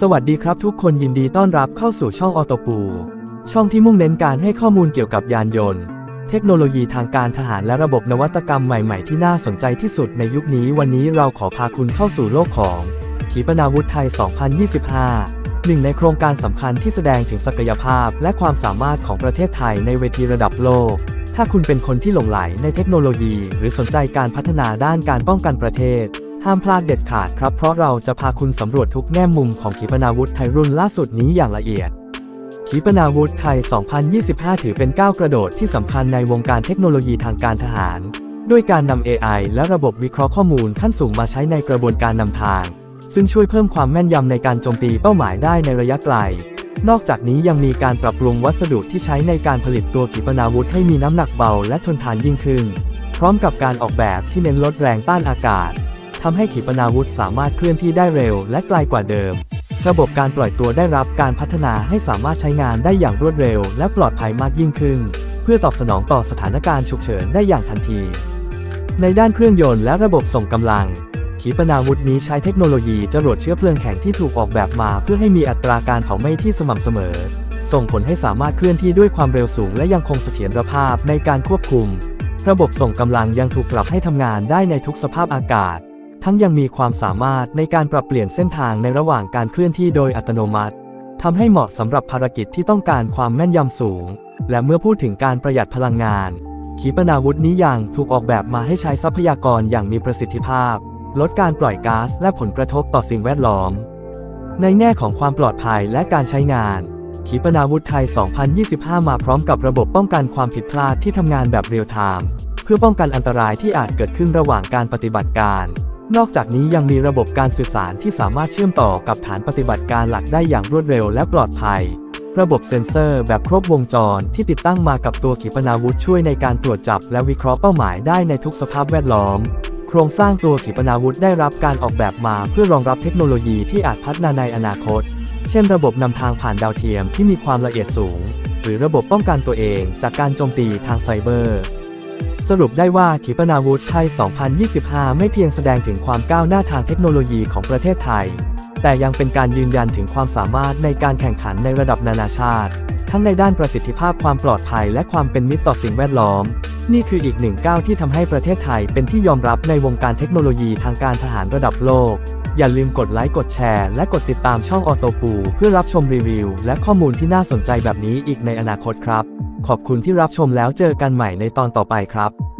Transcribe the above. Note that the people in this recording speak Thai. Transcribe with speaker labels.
Speaker 1: สวัสดีครับทุกคนยินดีต้อนรับเข้าสู่ช่องออโตปู ช่องที่มุ่งเน้นการให้ข้อมูลเกี่ยวกับยานยนต์ เทคโนโลยีทางการทหารและระบบนวัตกรรมใหม่ๆ ที่น่าสนใจที่สุดในยุคนี้ วันนี้เราขอพาคุณเข้าสู่โลกของขีปนาวุธไทย 2025 หนึ่งในโครงการสำคัญที่แสดงถึงศักยภาพ และความสามารถของประเทศไทยในเวทีระดับโลก ถ้าคุณเป็นคนที่หลงใหลในเทคโนโลยี หรือสนใจการพัฒนาด้านการป้องกันประเทศ ห้ามพลาดเด็ดขาดครับ เพราะเราจะพาคุณสำรวจทุกแง่มุมของขีปนาวุธไทยรุ่นล่าสุดนี้อย่างละเอียด ขีปนาวุธไทย 2025 ถือเป็นก้าวกระโดดที่สำคัญในวงการเทคโนโลยีทางการทหาร ด้วยการนำ AI และระบบวิเคราะห์ข้อมูลขั้นสูงมาใช้ในกระบวนการนำทาง ซึ่งช่วยเพิ่มความแม่นยำในการโจมตีเป้าหมายได้ในระยะไกล นอกจากนี้ยังมีการปรับปรุงวัสดุที่ใช้ในการผลิตตัวขีปนาวุธให้มีน้ำหนักเบาและทนทานยิ่งขึ้น พร้อมกับการออกแบบที่เน้นลดแรงต้านอากาศ ทำให้ขีปนาวุธสามารถเคลื่อนที่ได้เร็วและไกลกว่าเดิม ระบบการปล่อยตัวได้รับการพัฒนาให้สามารถใช้งานได้อย่างรวดเร็ว และปลอดภัยมากยิ่งขึ้น เพื่อตอบสนองต่อสถานการณ์ฉุกเฉินได้อย่างทันที ในด้านเครื่องยนต์และระบบส่งกำลัง ขีปนาวุธนี้ใช้เทคโนโลยีจรวดเชื้อเพลิงแข็งที่ถูกออกแบบมา เพื่อให้มีอัตราการเผาไหม้ที่สม่ำเสมอ ส่งผลให้สามารถเคลื่อนที่ด้วยความเร็วสูง และยังคงเสถียรภาพในการควบคุม ระบบส่งกำลังยังถูกปรับให้ทำงานได้ในทุกสภาพอากาศ ทั้งยังมีความสามารถในการปรับเปลี่ยนเส้นทางในระหว่างการเคลื่อนที่โดยอัตโนมัติทำให้เหมาะสำหรับภารกิจที่ต้องการความแม่นยำสูง และเมื่อพูดถึงการประหยัดพลังงาน ขีปนาวุธนี้ยังถูกออกแบบมาให้ใช้ทรัพยากรอย่างมีประสิทธิภาพ ลดการปล่อยก๊าซและผลกระทบต่อสิ่งแวดล้อม ในแง่ของความปลอดภัยและการใช้งาน ขีปนาวุธไทย 2025 มาพร้อมกับระบบป้องกันความผิดพลาดที่ทำงานแบบเรียลไทม์เพื่อป้องกันอันตรายที่อาจเกิดขึ้นระหว่างการปฏิบัติการ นอกจากนี้ยังมีระบบการสื่อสารที่สามารถเชื่อมต่อกับฐานปฏิบัติการหลักได้อย่างรวดเร็วและปลอดภัย ระบบเซ็นเซอร์แบบครบวงจรที่ติดตั้งมากับตัวขีปนาวุธช่วยในการตรวจจับและวิเคราะห์เป้าหมายได้ในทุกสภาพแวดล้อม โครงสร้างตัวขีปนาวุธได้รับการออกแบบมาเพื่อรองรับเทคโนโลยีที่อาจพัฒนาในอนาคต เช่น ระบบนำทางผ่านดาวเทียมที่มีความละเอียดสูง หรือระบบป้องกันตัวเองจากการโจมตีทางไซเบอร์ สรุปได้ว่าขีปนาวุธไทย 2025 ไม่เพียงแสดงถึงความก้าวหน้าทางเทคโนโลยีของประเทศไทย แต่ยังเป็นการยืนยันถึงความสามารถในการแข่งขันในระดับนานาชาติ ทั้งในด้านประสิทธิภาพความปลอดภัยและความเป็นมิตรต่อสิ่งแวดล้อม นี่คืออีกหนึ่งก้าวที่ทำให้ประเทศไทยเป็นที่ยอมรับในวงการเทคโนโลยีทางการทหารระดับโลก อย่าลืมกดไลค์กดแชร์และกดติดตามช่องออโตปูเพื่อรับชมรีวิว และข้อมูลที่น่าสนใจแบบนี้อีกในอนาคตครับ ขอบคุณที่รับชมแล้วเจอกันใหม่ในตอนต่อไปครับ